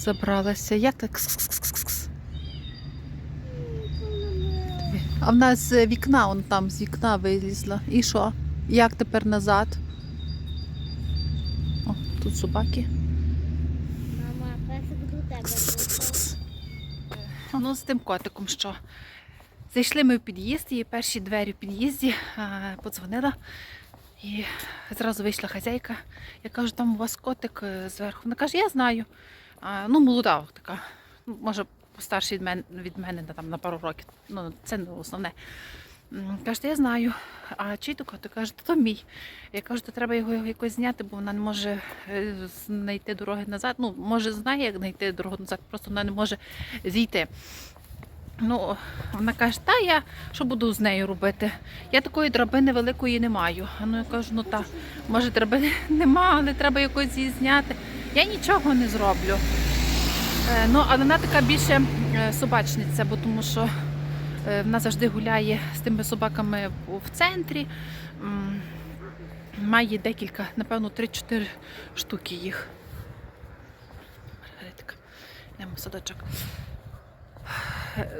забралася. Як так? А в нас з вікна, он там з вікна вилізла. І що? Як тепер назад? О, тут собаки. Мама, песик до тебе. Ну, з тим котиком що? Зайшли ми в під'їзд, і перші двері в під'їзді а, подзвонила. І зразу вийшла хазяйка. Я кажу, там у вас котик е, зверху. Вона каже, я знаю. Ну, молода така. Ну, Може, постарший від мене, від мене там, на пару років. Ну, це не основне. М, Каже, я знаю. А чий то котик? Каже, то мій. Я кажу, то треба його якось зняти, бо вона не може е, знайти дороги назад. Ну, може, знає, як знайти дорогу назад, просто вона не може зійти. Ну, вона каже, та я що буду з нею робити? Я такої драбини великої не маю. А ну я кажу, ну та, може драбини нема, але треба якось її зняти. Я нічого не зроблю. Е, ну, а вона така більше е, собачниця, бо тому що е, вона завжди гуляє з тими собаками в- центрі. Має декілька, напевно, 3-4 штуки їх. Маргаритка, йдемо в садочок.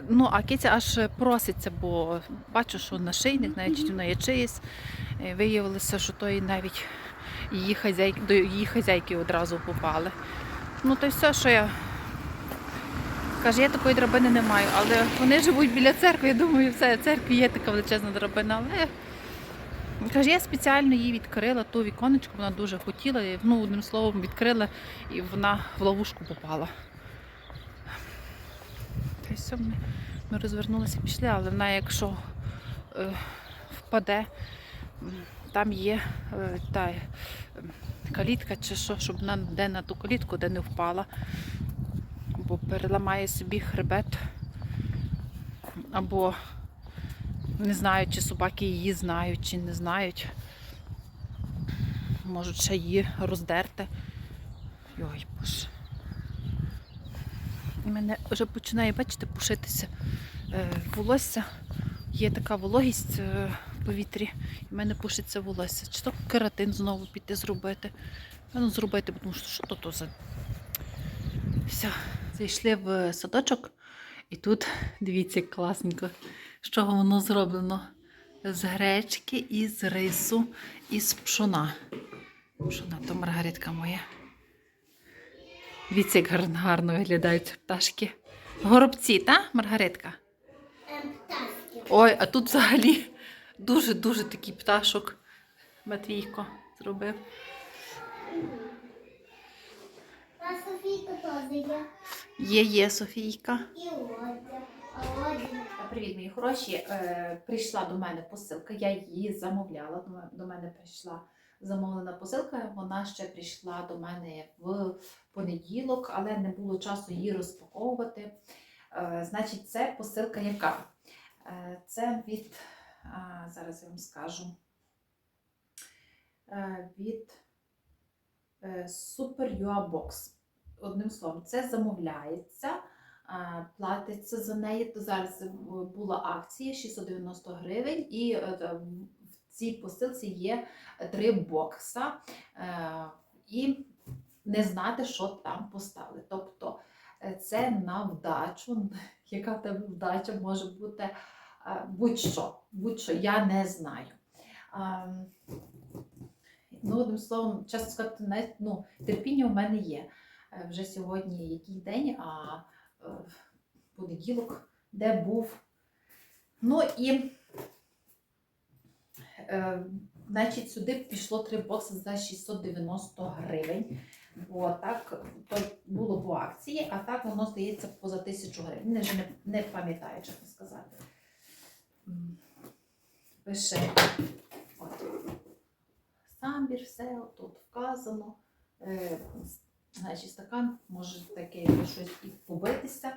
Ну, а киця аж проситься, бо бачу, що нашийник, навіть у неї чиїсь. Виявилося, що той навіть її хазяйки, до її хазяйки одразу попали. Ну, то й все, що я. Каже, я такої драбини не маю, але вони живуть біля церкви. Я думаю, все, в церкві є така величезна драбина, але Каже, я спеціально їй відкрила ту віконечко, вона дуже хотіла, і, ну, одним словом, відкрила, і вона в ловушку попала. Та й все, ми, ми розвернулися пішли, але вона, якщо е, впаде, там є е, та е, калітка чи що, щоб вона де на ту калітку, де не впала, бо переламає собі хребет. Або не знаю, чи собаки її знають, чи не знають. Можуть ще її роздерти. Йой, боже. І мене вже починає, бачите, пушитися е, волосся. Є така вологість в повітрі, і в мене пушиться волосся. Чи то кератин знову піти зробити. Ну, зробити, тому що що то, за. Все, зайшли в садочок, і тут, дивіться, класненько, з чого воно зроблено. З гречки, і з рису, і з пшона. Пшона, то маргаритка моя. Дивіться, як гарно, гарно виглядають пташки. Горобці, та, Маргаритка? Ем, пташки. Ой, а тут взагалі дуже-дуже такий пташок Матвійко зробив. А Софійка теж є. Є, є Софійка. І Одя. Привіт, мої хороші. Е, прийшла до мене посилка, я її замовляла. До мене прийшла замовлена посилка. Вона ще прийшла до мене в понеділок, але не було часу її розпаковувати. Е, значить, це посилка яка? Е, це від, зараз я вам скажу. Е, від е, Super UA Box. Одним словом, це замовляється платиться за неї. То зараз була акція 690 гривень, і е, в цій посилці є три бокса. І не знати, що там поставили. Тобто це на вдачу. Яка в тебе вдача може бути будь-що, будь-що, я не знаю. Ну, одним словом, чесно сказати, навіть, ну, терпіння у мене є. Е, Вже сьогодні який день, а е, понеділок, де був. Ну і, е, значить, сюди пішло три бокси за 690 гривень. Бо так то було по акції, а так воно здається поза тисячу гривень. Я вже не, не пам'ятаю, чесно сказати. Пише от, самбір, все тут вказано. Е, Значить, стакан може таке щось і побитися,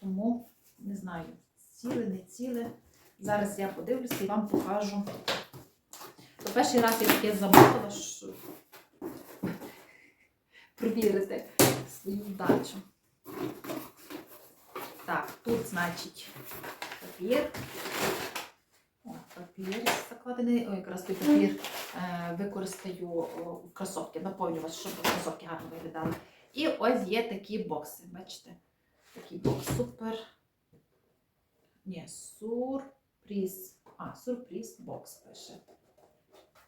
тому не знаю, ціле, не ціле. Зараз я подивлюся і вам покажу. То перший раз я таке замовила, що провірити свою вдачу. Так, тут, значить, папір. О, папір закладений. О, якраз той папір е, використаю о, кросовки, наповнювач, щоб кросовки гарно виглядали. І ось є такі бокси. Бачите? Такий бокс супер. Ні, сюрприз. А, сюрприз бокс пише.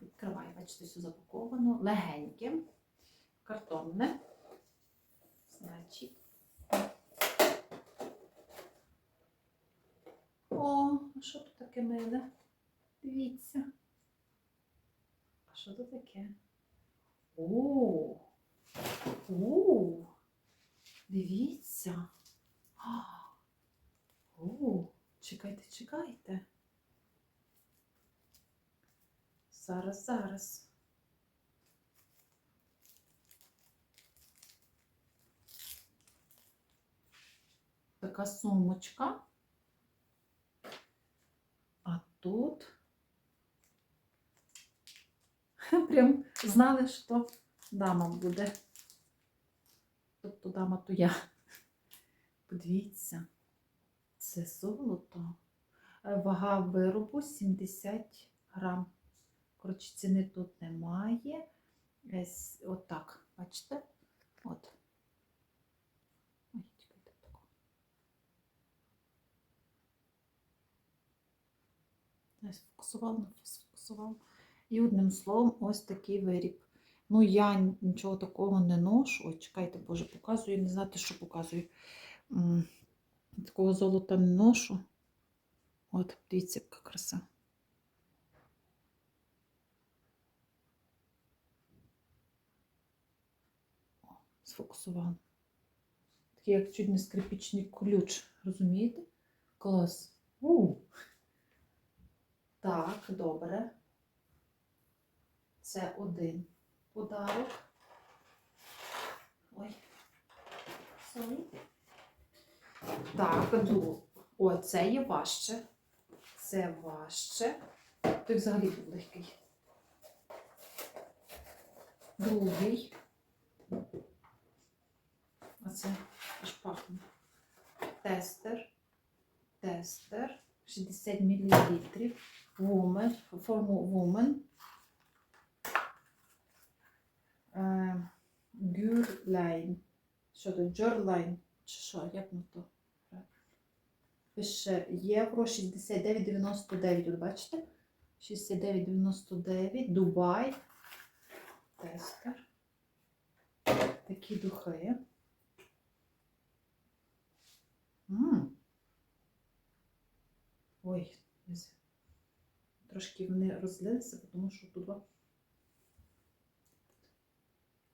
Відкриваю, бачите, все запаковано. Легеньке, картонне. Значить. О, що тут таке миле? Дивіться. А що тут таке? О, о, дивіться. О, чекайте, чекайте. Зараз, зараз. Така сумочка. Тут прям знали, що дама буде. Тобто дама то я. Подивіться, це золото. Е, Вага виробу 70 грам. Коротше, ціни тут немає. Ось отак, бачите? От. Ой, чекайте, тако. Я сфокусував, не сфокусував. І одним словом, ось такий виріб. Ну, я нічого такого не ношу. Ой, чекайте, Боже, показую, не знати, що показую. Такого золота не ношу. От, дивіться, яка краса. О. Такий, як чуть не скрипічний ключ. Розумієте? Клас. У. Так, добре. Це один подарок. Ой. Sorry. Так, ду. О, це є важче. Це важче. Той взагалі був легкий. Другий. А аж пахне. Тестер. Тестер. 60 мл. Форму Woman. Гюрлайн. Що то? Джорлайн. Чи що? Як на то? Пише євро 69,99. От бачите? 69,99. Дубай. Тестер. Такі духи. М. Ой, трошки вони розлилися, тому що тут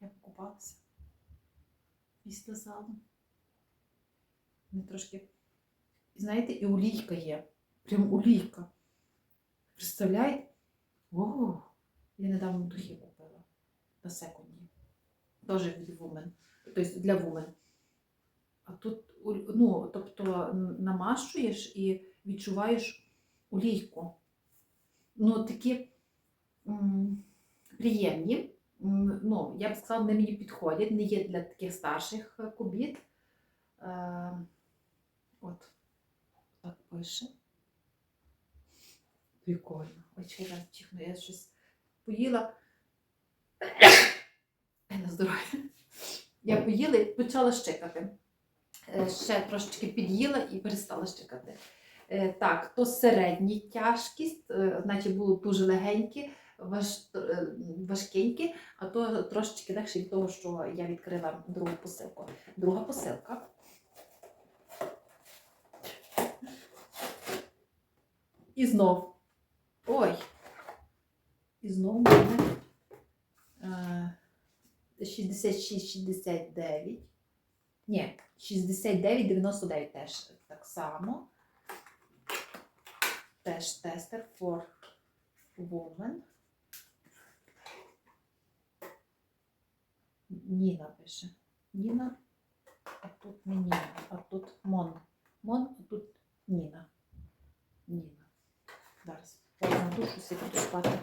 я покупалася після залу. Вони трошки. І знаєте, і олійка є. Прям олійка. Представляєте? О, я недавно духи купила на секунді. Теж від Woman. Тобто для Woman. А тут, ну, тобто намащуєш і відчуваєш олійку. Ну, такі м, приємні. М, Ну, я б сказала, вони мені підходять, не є для таких старших е, кубіт. Е, от, так пише. Прикольно. Ой, зараз чихну, я щось поїла. На здоров'я. Я поїла і почала щекати. Е, Ще трошечки під'їла і перестала щекати. Е, Так, то середній тяжкість, е, значить було дуже легенькі, важ, е, важкенькі, а то трошечки легше від того, що я відкрила другу посилку. Друга посилка. І знов. Ой. І знов мене е, 66-69. Ні, 69-99 теж так само. Теж тестер for woman. Ніна пише. Ніна, а тут не Ніна, а тут Мон. Мон, а тут Ніна. Ніна. Зараз. Я душу буду спати.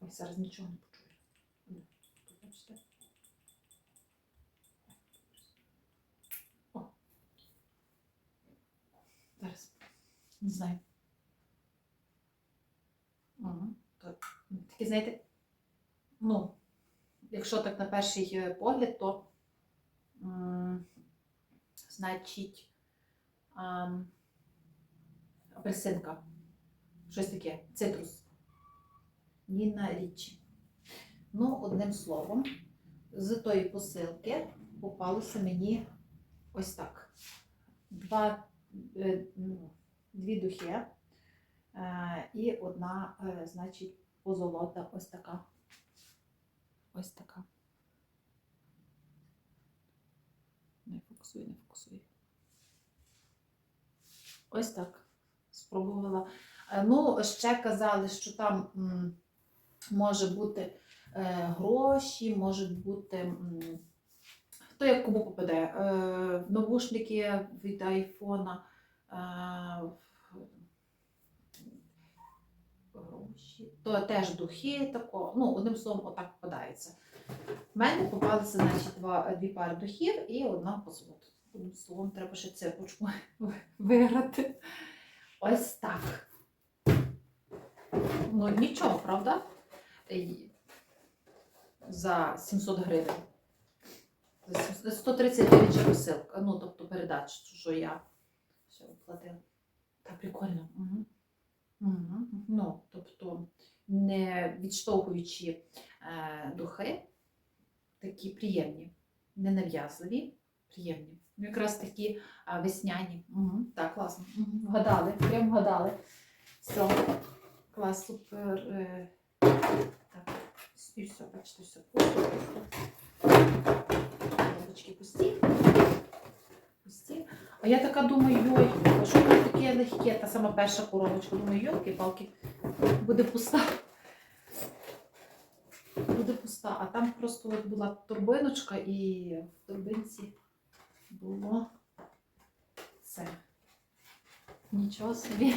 Ой, зараз нічого не почую. Бачите. Зараз. Не знаю. Ага, так. такі, знаєте, ну, якщо так на перший е, погляд, то м, значить ам, апельсинка. Щось таке, цитрус. Ніна Річі. Ну, одним словом, з тої посилки попалося мені ось так. Два, дві духи е, і одна, е, значить, позолота ось така. Ось така. Не фокусує, не фокусує. Ось так. Спробувала. Е, Ну, ще казали, що там може бути е, гроші, можуть бути. Хто як кому попаде? Е, навушники від айфона. Е, гроші. То теж духи тако. Ну, одним словом, отак попадається. В мене попалися, значить, два, дві пари духів і одна позолота. Одним словом, треба ще цепочку виграти. Ось так. Ну, нічого, правда? За 700 гривень. За 700 130 гривень ще посилка. Ну, тобто передач, що я ще оплатила. Та прикольно. Угу. Угу. Ну, тобто, не відштовхуючи е, духи, такі приємні, ненав'язливі, приємні. Ну, якраз такі а, весняні. Угу. Так, класно. Угу. Вгадали, прям вгадали. Все. Клас, супер. Е, так, і все, бачите, все. Коробочки пусті. Пусті. А я така думаю, йой, що воно таке легке, та сама перша коробочка. Думаю, йолки-палки, буде пуста. Буде пуста. А там просто от була торбиночка і в торбинці було це. Нічого собі.